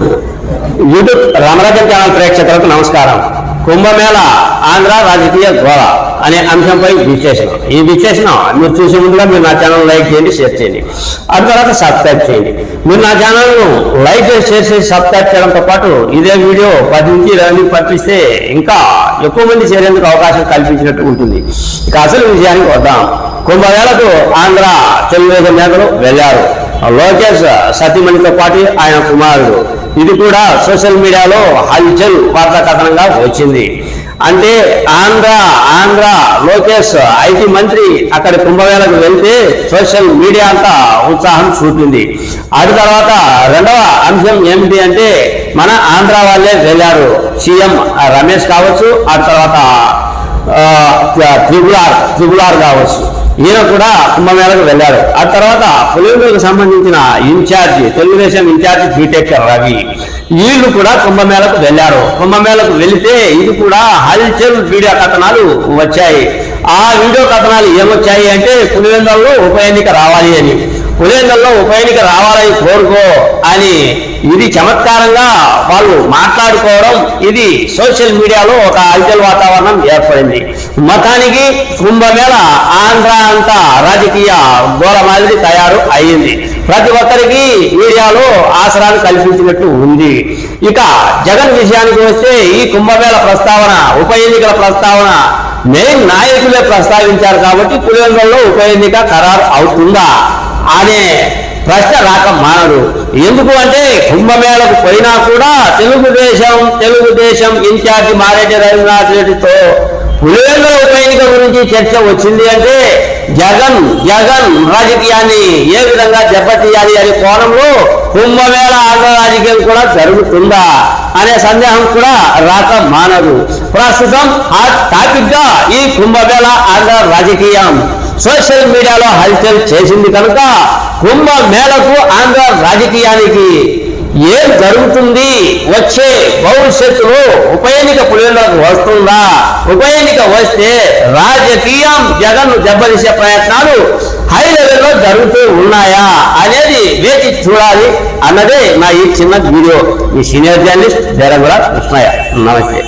YouTube Ramarajan channel ప్రేక్షకులకు నమస్కారం. కుంభమేళ ఆంధ్ర రాజకీయ గోళ అనే అంశంపై విశ్లేషణ ఈ విశ్లేషణ మీరు చూసే ముందుగా మీరు నా ఛానల్ లైక్ చేయండి షేర్ చేయండి. ఆ తర్వాత సబ్స్క్రైబ్ చేయండి. మీరు నా ఛానల్ను లైక్ చేసి షేర్ చేసి సబ్స్క్రైబ్ చేయడంతో పాటు ఇదే వీడియో పది నుంచి ఇరవై మందికి పంపిస్తే ఇంకా ఎక్కువ మంది చేరేందుకు అవకాశం కల్పించినట్టు ఉంటుంది. ఇక అసలు విషయానికి వద్దాం. కుంభమేళకు ఆంధ్ర తెలుగుదేశం నేతలు వెళ్ళారు. లోకేష్ సతీమణితో పాటు ఆయన కుమారుడు. ఇది కూడా సోషల్ మీడియాలో హల్చల్ వార్తా కథనంగా వచ్చింది. అంటే ఆంధ్ర ఆంధ్ర లోకేష్ ఐటీ మంత్రి అక్కడ కుంభమేళకు వెళ్తే సోషల్ మీడియా అంతా ఉత్సాహం చూపింది. అటు తర్వాత రెండవ అంశం ఏమిటి అంటే మన ఆంధ్ర వాళ్ళే వెళ్ళారు. సీఎం రమేష్ కావచ్చు ఆ తర్వాత త్రిపులార్ త్రిపులార్ కావచ్చు. ఈయన కూడా కుంభమేళకు వెళ్ళారు ఆ తర్వాత పులివెందులకు సంబంధించిన incharge Telugu Desam incharge B Tech Ravi వీళ్ళు కూడా కుంభమేళకు వెళ్ళారు. కుంభమేళకు వెళితే ఇది కూడా హల్చల్ వీడియో కథనాలు వచ్చాయి. ఆ వీడియో కథనాలు ఏమొచ్చాయి అంటే పులివెందులలో ఉప ఎన్నిక రావాలి అని. పులివెందులలో ఉప ఎన్నిక రావాలని కోరుకో అని ఇది చమత్కారంగా వాళ్ళు మాట్లాడుకోవడం ఇది సోషల్ మీడియాలో ఒక అల్చల్ వాతావరణం ఏర్పడింది. మతానికి కుంభమేళ ఆంధ్ర అంతా రాజకీయ గోల మాదిరి తయారు అయ్యింది. ప్రతి ఒక్కరికి మీడియాలో ఆసరాలు కల్పించినట్టు ఉంది. ఇక జగన్ విషయానికి వస్తే ఈ కుంభమేళ ప్రస్తావన ఉప ఎన్నికల ప్రస్తావన మెయిన్ నాయకులే ప్రస్తావించారు కాబట్టి పులివెందులలో ఉప ఎన్నిక ఖరారు అవుతుందా? అనే ప్రశ్న రాక మానడు ఎందుకు అంటే కుంభమేళకు పోయినా కూడా తెలుగుదేశం తెలుగుదేశం ఇన్ఛార్జి మారేటి రవీంద్రనాథ్ రెడ్డితో పులివెందుల ఉప ఎన్నిక గురించి చర్చ వచ్చింది అంటే జగన్ జగన్ రాజకీయాన్ని ఏ విధంగా దెబ్బతీయాలి అనే కోణంలో కుంభమేళ ఆంధ్ర రాజకీయం కూడా జరుగుతుందా అనే సందేహం కూడా రాక మానదు ప్రస్తుతం ఆ టాపిక్గా ఈ కుంభమేళ ఆంధ్ర రాజకీయం. సోషల్ మీడియాలో హల్చల్ చేసింది కనుక కుంభమేళకు ఆంధ్ర రాజకీయానికి ఏం జరుగుతుంది? వచ్చే భవిష్యత్తులో ఉప ఎన్నిక పులివెందులకు వస్తుందా? ఉప ఎన్నిక వస్తే రాజకీయం జగన్ దెబ్బతీసే ప్రయత్నాలు హై లెవెల్లో జరుగుతూ ఉన్నాయా అనేది వేచి చూడాలి అన్నదే నా ఈ చిన్న వీడియో. ఈ సీనియర్ జర్నలిస్ట్ దేరగుల కృష్ణయ్య. నమస్తే.